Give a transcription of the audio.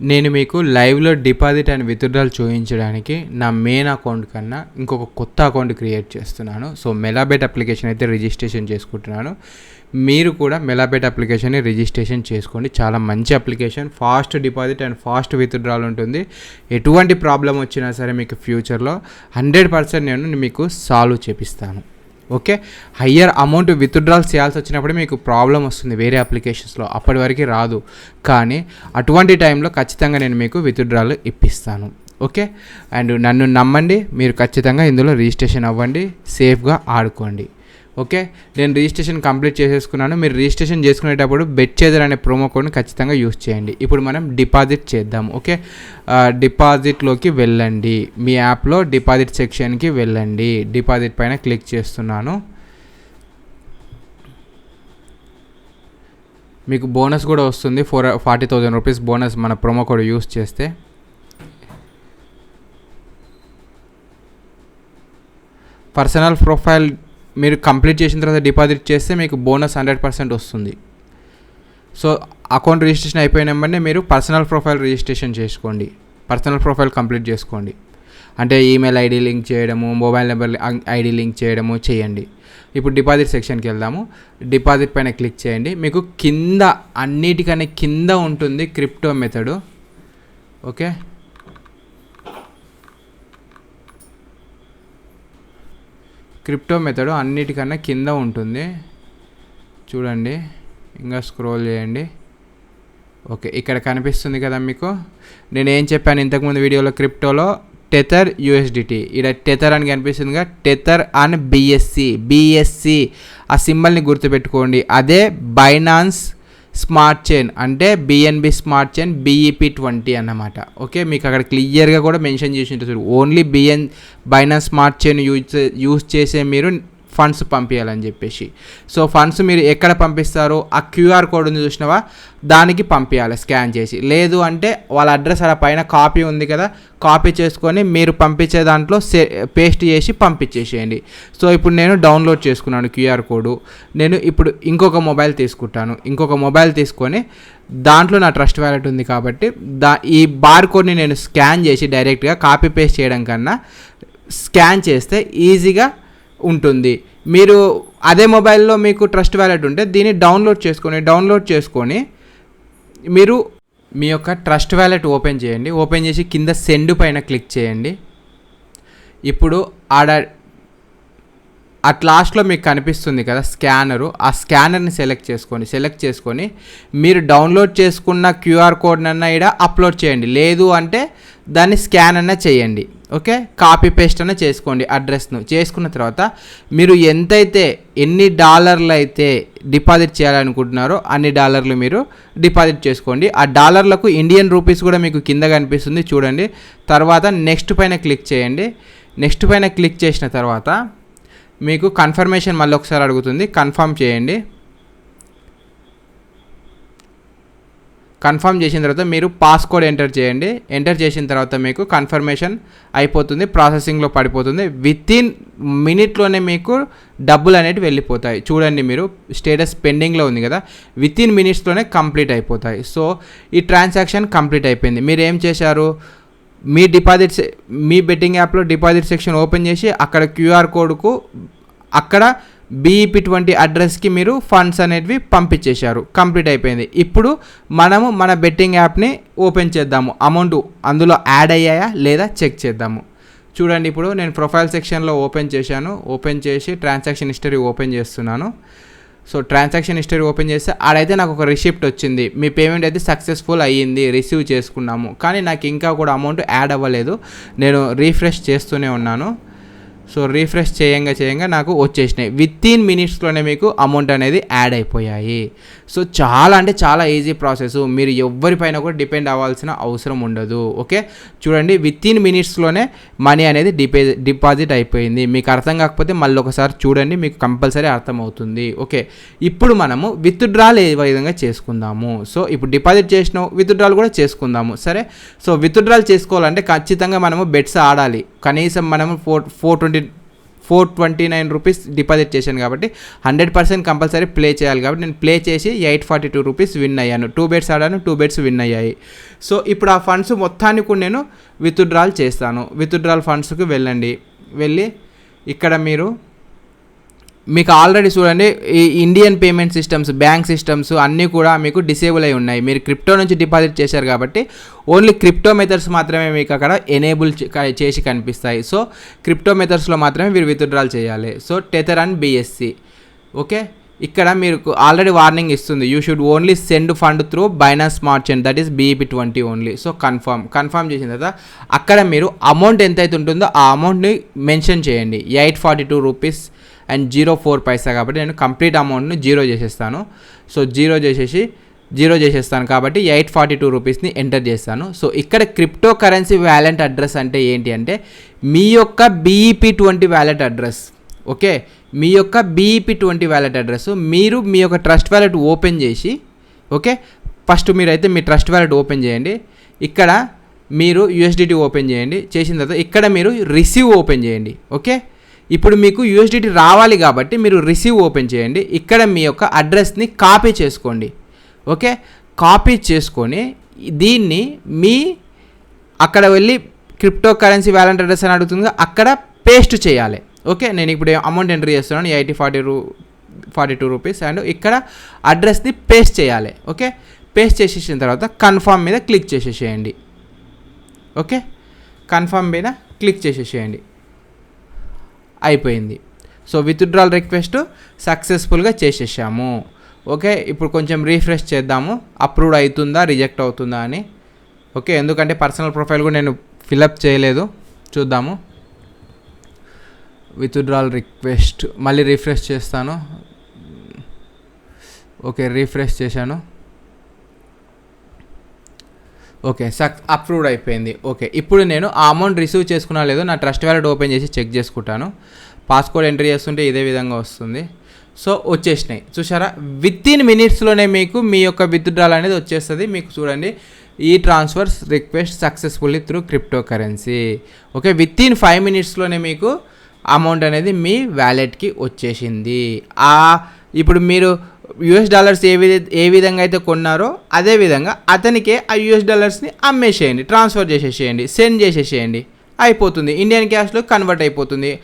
నేను మీకు లైవ్లో డిపాజిట్ అండ్ విత్డ్రాల్ చూపించడానికి నా మెయిన్ అకౌంట్ కన్నా ఇంకొక కొత్త అకౌంట్ క్రియేట్ చేస్తున్నాను. సో మెలాబెట్ అప్లికేషన్ అయితే రిజిస్ట్రేషన్ చేసుకుంటున్నాను. మీరు కూడా మెలాబెట్ అప్లికేషన్ని రిజిస్ట్రేషన్ చేసుకోండి. చాలా మంచి application fast deposit and fast withdrawal ఉంటుంది. ఎటువంటి ప్రాబ్లం వచ్చినా సరే మీకు ఫ్యూచర్లో హండ్రెడ్ పర్సెంట్ నేను మీకు సాల్వ్ చేపిస్తాను. ఓకే? హయ్యర్ అమౌంట్ విత్డ్రాల్ చేయాల్సి వచ్చినప్పుడు మీకు ప్రాబ్లం వస్తుంది వేరే అప్లికేషన్స్లో. అప్పటి వరకు రాదు. కానీ అటువంటి టైంలో ఖచ్చితంగా నేను మీకు విత్డ్రాల్ ఇప్పిస్తాను. ఓకే? అండ్ నన్ను నమ్మండి మీరు ఖచ్చితంగా ఇందులో రిజిస్ట్రేషన్ అవ్వండి సేఫ్గా ఆడుకోండి. ఓకే? నేను రిజిస్ట్రేషన్ కంప్లీట్ చేసేసుకున్నాను. మీరు రిజిస్ట్రేషన్ చేసుకునేటప్పుడు బెట్ చేదర్ అనే ప్రోమో కోడ్ని ఖచ్చితంగా యూస్ చేయండి. ఇప్పుడు మనం డిపాజిట్ చేద్దాం ఓకే? డిపాజిట్లోకి వెళ్ళండి. మీ యాప్లో డిపాజిట్ సెక్షన్కి వెళ్ళండి. డిపాజిట్ పైన క్లిక్ చేస్తున్నాను. మీకు బోనస్ కూడా వస్తుంది. Four forty thousand rupees bonus మన ప్రోమో కోడ్ యూస్ చేస్తే. పర్సనల్ ప్రొఫైల్ మీరు కంప్లీట్ చేసిన తర్వాత డిపాజిట్ చేస్తే మీకు బోనస్ హండ్రెడ్ పర్సెంట్ వస్తుంది. సో అకౌంట్ రిజిస్ట్రేషన్ అయిపోయిన వెంబడే మీరు పర్సనల్ ప్రొఫైల్ రిజిస్ట్రేషన్ చేసుకోండి. పర్సనల్ ప్రొఫైల్ కంప్లీట్ చేసుకోండి. అంటే ఈమెయిల్ ఐడి లింక్ చేయడము మొబైల్ నెంబర్ ఐడి లింక్ చేయడము చేయండి. ఇప్పుడు డిపాజిట్ సెక్షన్కి వెళ్దాము. డిపాజిట్ పైన క్లిక్ చేయండి. మీకు కింద అన్నిటికన్నా కింద ఉంటుంది crypto method okay crypto method అన్నిటికన్నా కింద ఉంటుంది. చూడండి. ఇంకా స్క్రోల్ చేయండి. ఓకే ఇక్కడ కనిపిస్తుంది కదా మీకు. నేను ఏం చెప్పాను ఇంతకుముందు వీడియోలో క్రిప్టోలో? Tether USDT. ఇక్కడ టెథర్ అని కనిపిస్తుందిగా. Tether and BSC. బిఎస్సి. ఆ సింబల్ని గుర్తుపెట్టుకోండి. అదే బైనాన్స్ స్మార్ట్ చైన్ అంటే BNB smart chain BEP twenty అన్నమాట. ఓకే మీకు అక్కడ క్లియర్గా కూడా మెన్షన్ చేసి ఉంటుంది only BN Binance smart chain use use చేసే మీరు ఫండ్స్ పంపించాలని చెప్పేసి. సో ఫండ్స్ మీరు ఎక్కడ పంపిస్తారో ఆ క్యూఆర్ కోడ్ ఉంది చూసినావా? దానికి పంపించాలి స్కాన్ చేసి. లేదు అంటే వాళ్ళ అడ్రస్ అలా పైన కాపీ ఉంది కదా కాపీ చేసుకొని మీరు పంపించే దాంట్లో సే పేస్ట్ చేసి పంపించేసేయండి. సో ఇప్పుడు నేను డౌన్లోడ్ చేసుకున్నాను క్యూఆర్ కోడ్. నేను ఇప్పుడు ఇంకొక మొబైల్ తీసుకుంటాను. ఇంకొక మొబైల్ తీసుకొని దాంట్లో నా ట్రస్ట్ వ్యాలెట్ ఉంది కాబట్టి దా ఈ బార్ కోడ్ని నేను స్కాన్ చేసి డైరెక్ట్గా కాపీ పేస్ట్ చేయడం కన్నా స్కాన్ చేస్తే ఈజీగా ఉంటుంది. మీరు అదే మొబైల్లో మీకు ట్రస్ట్ వ్యాలెట్ ఉంటే దీన్ని డౌన్లోడ్ చేసుకొని డౌన్లోడ్ చేసుకొని మీరు మీ యొక్క ట్రస్ట్ వ్యాలెట్ ఓపెన్ చేయండి. ఓపెన్ చేసి కింద సెండ్ పైన క్లిక్ చేయండి. ఇప్పుడు ఆడ అట్ లాస్ట్లో మీకు కనిపిస్తుంది కదా స్కానరు. ఆ స్కానర్ని సెలెక్ట్ చేసుకొని సెలెక్ట్ చేసుకొని మీరు డౌన్లోడ్ చేసుకున్న క్యూఆర్ కోడ్నన్నా ఇక్కడ అప్లోడ్ చేయండి. లేదు అంటే దాన్ని స్కాన్ అన్నా చేయండి. ఓకే? కాపీ పేస్ట్ అనే చేసుకోండి అడ్రస్ను. చేసుకున్న తర్వాత మీరు ఎంతైతే ఎన్ని డాలర్లు అయితే డిపాజిట్ చేయాలనుకుంటున్నారో అన్ని డాలర్లు మీరు డిపాజిట్ చేసుకోండి. ఆ డాలర్లకు ఇండియన్ రూపీస్ కూడా మీకు కింద కనిపిస్తుంది చూడండి. తర్వాత నెక్స్ట్ పైన క్లిక్ చేయండి. నెక్స్ట్ పైన క్లిక్ చేసిన తర్వాత మీకు కన్ఫర్మేషన్ మళ్ళీ ఒకసారి అడుగుతుంది. కన్ఫర్మ్ చేయండి. కన్ఫర్మ్ చేసిన తర్వాత మీరు పాస్కోడ్ ఎంటర్ చేయండి. ఎంటర్ చేసిన తర్వాత మీకు కన్ఫర్మేషన్ అయిపోతుంది. ప్రాసెసింగ్లో పడిపోతుంది. విత్ ఇన్ మినిట్లోనే మీకు డబ్బులు అనేవి వెళ్ళిపోతాయి. చూడండి మీరు స్టేటస్ పెండింగ్లో ఉంది కదా. విత్ ఇన్ మినిట్స్లోనే కంప్లీట్ అయిపోతాయి. సో ఈ ట్రాన్సాక్షన్ కంప్లీట్ అయిపోయింది. మీరు ఏం చేశారు? మీ డిపాజిట్ మీ బెట్టింగ్ యాప్లో డిపాజిట్ సెక్షన్ ఓపెన్ చేసి అక్కడ క్యూఆర్ కోడ్కు అక్కడ బీఈపీ ట్వంటీ అడ్రస్కి మీరు ఫండ్స్ అనేటివి పంపించేశారు. కంప్లీట్ అయిపోయింది. ఇప్పుడు మనము మన బెట్టింగ్ యాప్ని ఓపెన్ చేద్దాము. అమౌంట్ అందులో యాడ్ అయ్యాయా లేదా చెక్ చేద్దాము. చూడండి ఇప్పుడు నేను ప్రొఫైల్ సెక్షన్లో ఓపెన్ చేశాను. ఓపెన్ చేసి ట్రాన్సాక్షన్ హిస్టరీ ఓపెన్ చేస్తున్నాను. సో ట్రాన్సాక్షన్ హిస్టరీ ఓపెన్ చేస్తే ఆడైతే నాకు ఒక రిసిప్ట్ వచ్చింది. మీ పేమెంట్ అయితే సక్సెస్ఫుల్ అయ్యింది. రిసీవ్ చేసుకున్నాము. కానీ నాకు ఇంకా కూడా అమౌంట్ యాడ్ అవ్వలేదు. నేను రీఫ్రెష్ చేస్తూనే ఉన్నాను. సో రీఫ్రెష్ చేయంగా చేయంగా నాకు వచ్చేసినాయి. విత్ ఇన్ మినిట్స్లోనే మీకు అమౌంట్ అనేది యాడ్ అయిపోయాయి. సో చాలా అంటే చాలా ఈజీ ప్రాసెస్ మీరు ఎవరిపైన కూడా డిపెండ్ అవ్వాల్సిన అవసరం ఉండదు. ఓకే చూడండి విత్ ఇన్ మినిట్స్లోనే మనీ అనేది డిపే డిపాజిట్ అయిపోయింది. మీకు అర్థం కాకపోతే మళ్ళీ ఒకసారి చూడండి మీకు కంపల్సరీ అర్థమవుతుంది. ఓకే ఇప్పుడు మనము విత్డ్రాల్ ఏ విధంగా చేసుకుందాము? సో ఇప్పుడు డిపాజిట్ చేసిన విత్డ్రాల్ కూడా చేసుకుందాము. సరే? సో విత్డ్రాల్ చేసుకోవాలంటే ఖచ్చితంగా మనము బెట్స్ ఆడాలి. కనీసం మనము four four twenty four twenty nine rupees deposit చేశాను కాబట్టి హండ్రెడ్ పర్సెంట్ కంపల్సరీ ప్లే చేయాలి కాబట్టి నేను ప్లే చేసి eight forty two rupees win అయ్యాను. టూ బెట్స్ ఆడాను టూ బెట్స్ విన్ అయ్యాయి. సో ఇప్పుడు ఆ ఫండ్స్ మొత్తాన్ని కూడా నేను విత్డ్రాల్ చేస్తాను. విత్డ్రాల్ ఫండ్స్కి వెళ్ళండి. వెళ్ళి ఇక్కడ మీరు మీకు ఆల్రెడీ చూడండి ఈ Indian payment systems bank systems అన్నీ కూడా మీకు డిసేబుల్ అయి ఉన్నాయి. మీరు క్రిప్టో నుంచి డిపాజిట్ చేశారు కాబట్టి ఓన్లీ క్రిప్టో మెథడ్స్ మాత్రమే మీకు అక్కడ ఎనేబుల్ చేసి కనిపిస్తాయి. సో క్రిప్టో మెథడ్స్లో మాత్రమే మీరు విత్డ్రాల్ చేయాలి. So Tether and BSC okay ఇక్కడ మీరు ఆల్రెడీ వార్నింగ్ ఇస్తుంది. You should only send fund through Binance smart chain that is BEP twenty only so confirm confirm చేసిన తర్వాత అక్కడ మీరు అమౌంట్ ఎంతైతే ఉంటుందో ఆ అమౌంట్ని మెన్షన్ చేయండి. Eight forty two rupees and zero four paisa కాబట్టి నేను కంప్లీట్ అమౌంట్ని జీరో చేసేస్తాను. సో జీరో చేసేసి జీరో చేసేస్తాను కాబట్టి ఎయిట్ ఫార్టీ టూ రూపీస్ని ఎంటర్ చేస్తాను. సో ఇక్కడ క్రిప్టో కరెన్సీ వ్యాలెట్ అడ్రస్ అంటే ఏంటి అంటే మీ యొక్క BEP twenty wallet address. Okay? మీ యొక్క బీఈపీ ట్వంటీ వ్యాలెట్ అడ్రస్. మీరు మీ యొక్క ట్రస్ట్ వ్యాలెట్ ఓపెన్ చేసి ఓకే? ఫస్ట్ మీరైతే మీ ట్రస్ట్ వ్యాలెట్ ఓపెన్ చేయండి. ఇక్కడ మీరు యూఎస్డిటీ ఓపెన్ చేయండి. చేసిన తర్వాత ఇక్కడ మీరు రిసీవ్ ఓపెన్ చేయండి. ఓకే? ఇప్పుడు మీకు యూఎస్డిటీ రావాలి కాబట్టి మీరు రిసీవ్ ఓపెన్ చేయండి. ఇక్కడ మీ యొక్క అడ్రస్ని కాపీ చేసుకోండి. ఓకే కాపీ చేసుకొని దీన్ని మీ అక్కడ వెళ్ళి క్రిప్టో కరెన్సీ వ్యాలెంట్ అడ్రస్ అని అడుగుతుంది అక్కడ పేస్ట్ చేయాలి. ఓకే నేను ఇప్పుడు అమౌంట్ ఎంట్రీ చేస్తున్నాను ఎయిటీ ఫార్టీ రూ ఫార్టీ టూ రూపీస్ అండ్ ఇక్కడ అడ్రస్ని పేస్ట్ చేయాలి. ఓకే పేస్ట్ చేసేసిన తర్వాత కన్ఫర్మ్ మీద క్లిక్ చేసేసేయండి. ఓకే కన్ఫర్మ్ మీద క్లిక్ చేసేసేయండి. అయిపోయింది. సో విత్డ్రాల్ రిక్వెస్ట్ సక్సెస్ఫుల్గా చేసేసాము. ఓకే ఇప్పుడు కొంచెం రీఫ్రెష్ చేద్దాము. అప్రూవ్డ్ అవుతుందా? రిజెక్ట్ అవుతుందా అని. ఓకే ఎందుకంటే పర్సనల్ ప్రొఫైల్ కూడా నేను ఫిలప్ చేయలేదు. చూద్దాము. విత్డ్రాల్ రిక్వెస్ట్ మళ్ళీ రీఫ్రెష్ చేస్తాను. ఓకే రీఫ్రెష్ చేశాను. ఓకే సక్ అప్రూవ్డ్ అయిపోయింది. ఓకే ఇప్పుడు నేను ఆ అమౌంట్ రిసీవ్ చేసుకున్నా లేదో నా ట్రస్ట్ వ్యాలెట్ ఓపెన్ చేసి చెక్ చేసుకుంటాను. పాస్కోడ్ ఎంట్రీ చేస్తుంటే ఇదే విధంగా వస్తుంది. సో వచ్చేసినాయి. చూసారా విత్ ఇన్ మినిట్స్లోనే మీకు మీ యొక్క విత్డ్రాల్ అనేది వచ్చేస్తుంది. మీకు చూడండి ఈ transfers request successfully through crypto currency okay within five మినిట్స్లోనే మీకు అమౌంట్ అనేది మీ వ్యాలెట్కి వచ్చేసింది. ఆ ఇప్పుడు మీరు యుఎస్ డాలర్స్ ఏ విధ ఏ విధంగా అయితే కొన్నారో అదే విధంగా అతనికే ఆ యుఎస్ డాలర్స్ని అమ్మేసేయండి ట్రాన్స్ఫర్ చేసేసేయండి సెండ్ చేసేసేయండి. అయిపోతుంది. ఇండియన్ క్యాష్లో కన్వర్ట్ అయిపోతుంది.